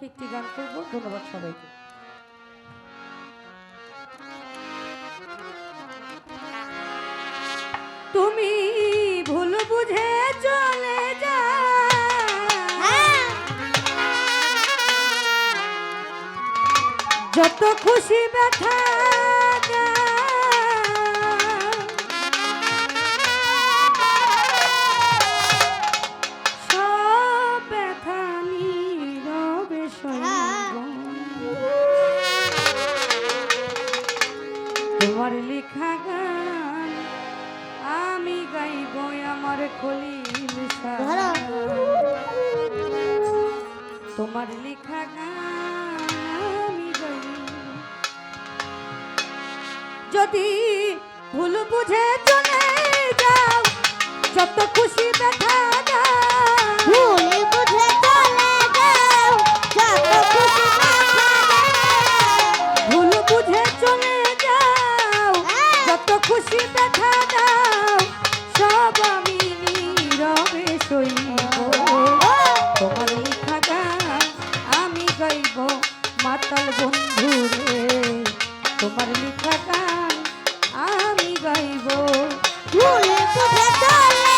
উপলক্ষে একটি গান করব। ধন্যবাদ সবাইকে। তুমি ভুল বুঝে চলে যা যত খুশি ব্যথা তোমার লেখা গান, আমি গাইব আমার শাহ। তোমার লেখা গান যদি ভুল বুঝে চলে যাও, যত খুশি ব্যথা দাও যত খুশি ব্যথা দাও সব আমি নীরবে সইব। তোমার গান আমি গাইব মাতাল বন্ধু রে তোমার লেখা গান আমি গাইব। ভুল বুঝে চলে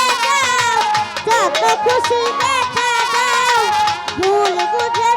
খুশি ব্যথা দাও ভুল বুঝে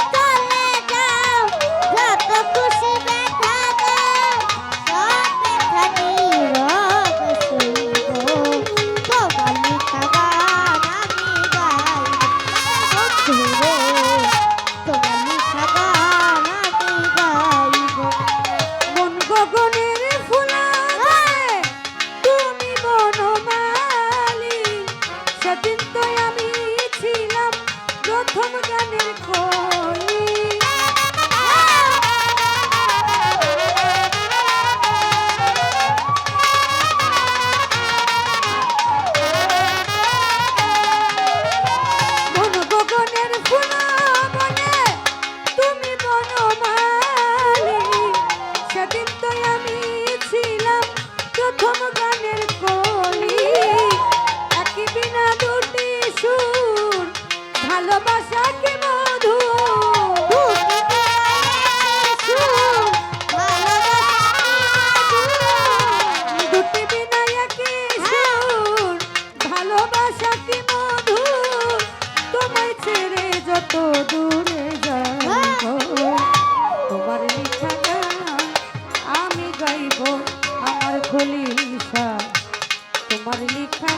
গাইব আমার খলিশা তোমার লিখা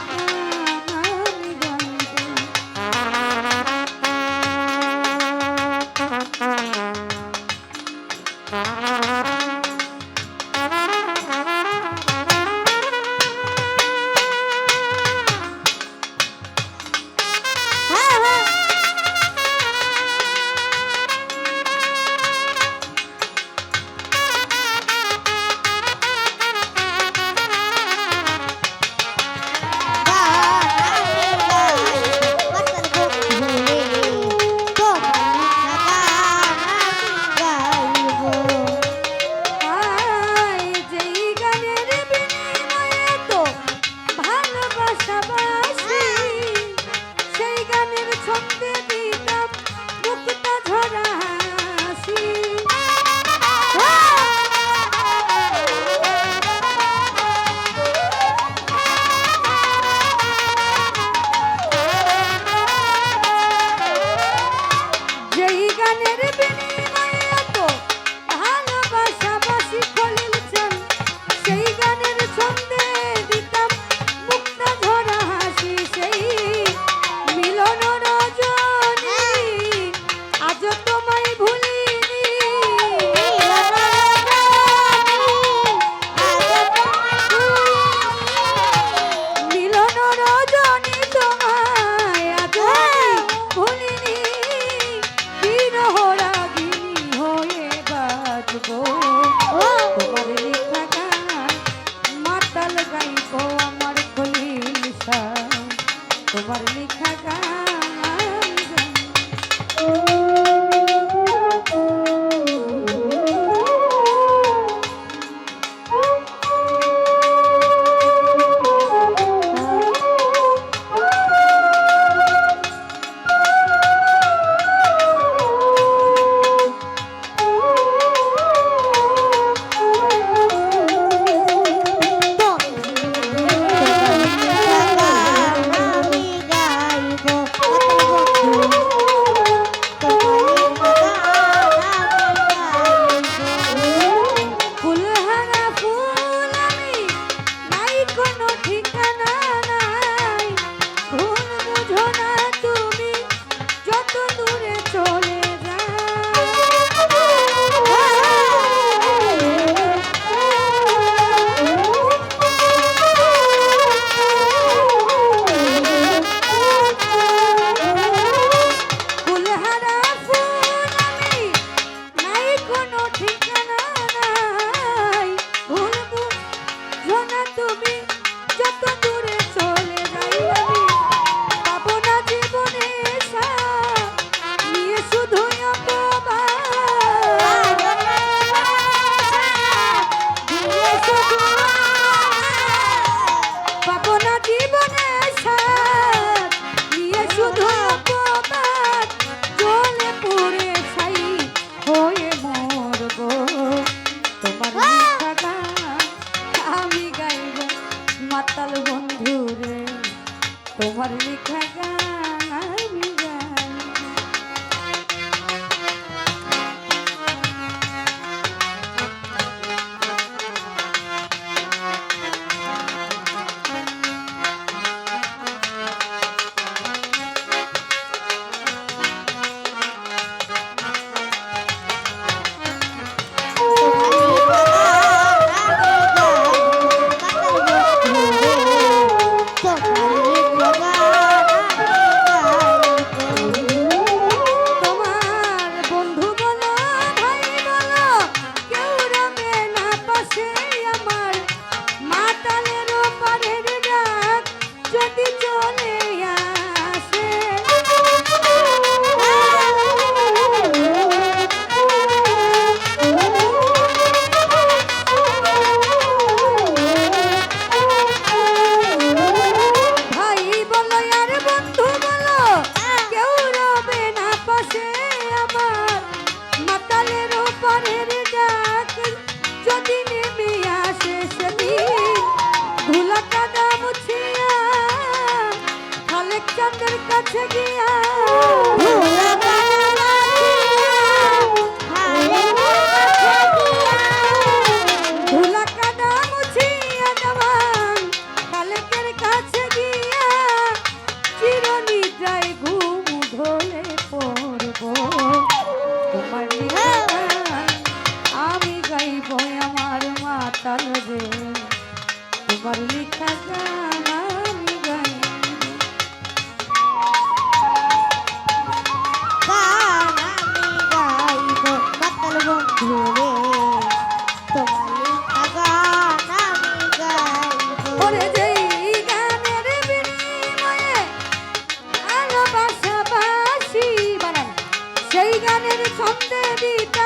দিতে